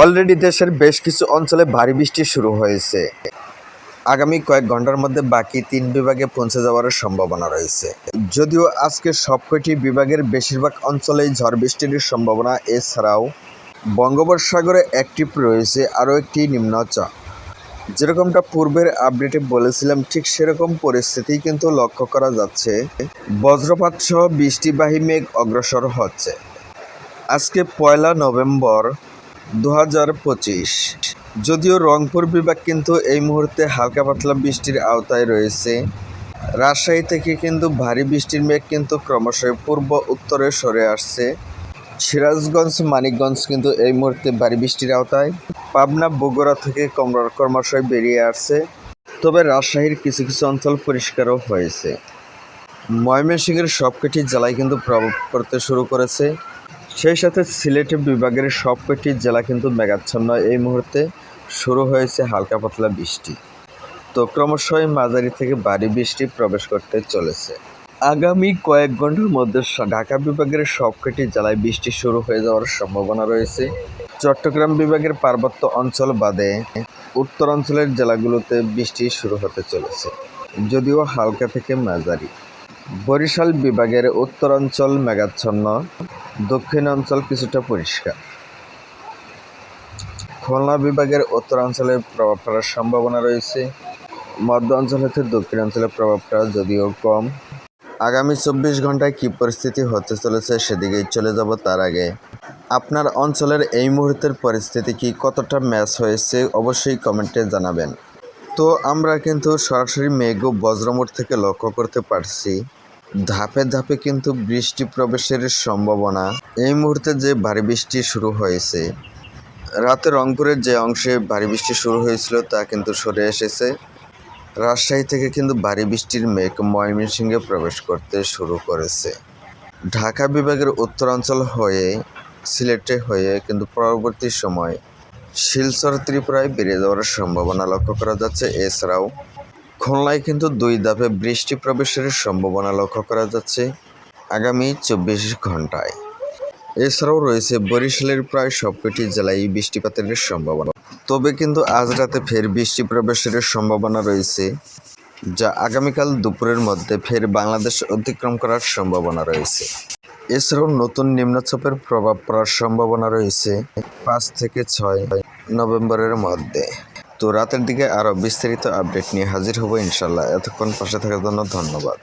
Already দেশের বেশ কিছু অঞ্চলে ভারী বৃষ্টি শুরু হয়েছে। আগামী কয়েক ঘণ্টার মধ্যে বাকি তিন বিভাগে পৌঁছে যাওয়ার সম্ভাবনা রয়েছে। যদিও আজকে সবকটি বিভাগের বেশিরভাগ অঞ্চলেই ঝড় বৃষ্টির সম্ভাবনা, এছাড়াও বঙ্গোপসাগরে অ্যাক্টিভ রয়েছে, আরও একটি নিম্নচাপ। যেরকমটা পূর্বের আপডেটে বলেছিলাম, ঠিক সেরকম পরিস্থিতি কিন্তু লক্ষ্য করা যাচ্ছে। বজ্রপাত সহ বৃষ্টিবাহী মেঘ অগ্রসর হচ্ছে। আজকে পয়লা নভেম্বর দু হাজার পঁচিশ। যদিও রংপুর বিভাগ কিন্তু এই মুহূর্তে হালকা পাতলা বৃষ্টির আওতায় রয়েছে। রাজশাহী থেকে কিন্তু ভারী বৃষ্টির মেঘ কিন্তু ক্রমশই পূর্ব উত্তরে সরে আসছে। সিরাজগঞ্জ, মানিকগঞ্জ কিন্তু এই মুহূর্তে ভারী বৃষ্টির আওতায়। পাবনা, বগুড়া থেকে ক্রমশই বেরিয়ে আসছে। তবে রাজশাহীর কিছু কিছু অঞ্চল পরিষ্কারও হয়েছে। ময়মনসিংহের সবকটি জেলায় কিন্তু প্রভাব পড়তে শুরু করেছে। সেই সাথে সিলেট বিভাগের সবকটি জেলা কিন্তু মেঘাচ্ছন্ন। এই মুহূর্তে শুরু হয়েছে হালকা পাতলা বৃষ্টি। তো ক্রমশই মাঝারি থেকে ভারী বৃষ্টি প্রবেশ করতে চলেছে। আগামী কয়েক ঘণ্টার মধ্যে ঢাকা বিভাগের সবকটি জেলায় বৃষ্টি শুরু হয়ে যাওয়ার সম্ভাবনা রয়েছে। চট্টগ্রাম বিভাগের পার্বত্য অঞ্চল বাদে উত্তরাঞ্চলের জেলাগুলোতে বৃষ্টি শুরু হতে চলেছে, যদিও হালকা থেকে মাঝারি। বরিশাল বিভাগের উত্তরাঞ্চল মেঘাচ্ছন্ন, দক্ষিণাঞ্চল কিছুটা পরিষ্কার। খুলনা বিভাগের উত্তরাঞ্চলে প্রভাব পড়ার সম্ভাবনা রয়েছে। মধ্য অঞ্চল হতে দক্ষিণাঞ্চলে প্রভাবটা যদিও কম। আগামী চব্বিশ ঘন্টায় কী পরিস্থিতি হতে চলেছে সেদিকেই চলে যাব তার আগে। আপনার অঞ্চলের এই মুহূর্তের পরিস্থিতি কি কতটা ম্যাচ হয়েছে অবশ্যই কমেন্টে জানাবেন। তো আমরা কিন্তু সরাসরি মেঘ ও বজ্রমোট থেকে লক্ষ্য করতে পারছি। ধাপে ধাপে কিন্তু বৃষ্টি প্রবেশের সম্ভাবনা। এই মুহূর্তে যে ভারী বৃষ্টি শুরু হয়েছে, রাতে রংপুরের যে অংশে ভারী বৃষ্টি শুরু হয়েছিল তা কিন্তু সরে এসেছে। রাজশাহী থেকে কিন্তু ভারী বৃষ্টির মেঘ ময়মনসিংহে প্রবেশ করতে শুরু করেছে। ঢাকা বিভাগের উত্তরাঞ্চল হয়ে, সিলেটে হয়ে কিন্তু পরবর্তী সময় শিলচর ত্রিপুরায় বেড়ে যাওয়ার সম্ভাবনা লক্ষ্য করা যাচ্ছে। এছাড়াও, খুলনায় কিন্তু দুই ধাপে বৃষ্টি প্রবেশের সম্ভাবনা লক্ষ্য করা যাচ্ছে আগামী চব্বিশ ঘন্টায় এছাড়াও রয়েছে বরিশালের প্রায় সবকটি জেলায় বৃষ্টিপাতের সম্ভাবনা। তবে কিন্তু আজ রাতে ফের বৃষ্টি প্রবেশের সম্ভাবনা রয়েছে, যা আগামীকাল দুপুরের মধ্যে ফের বাংলাদেশ অতিক্রম করার সম্ভাবনা রয়েছে। এছাড়াও নতুন নিম্নচাপের প্রভাব পড়ার সম্ভাবনা রয়েছে পাঁচ থেকে ছয় নভেম্বরের মধ্যে। তো রাতের দিকে আরও বিস্তারিত আপডেট নিয়ে হাজির হব ইনশাল্লাহ। এতক্ষণ পাশে থাকার জন্য ধন্যবাদ।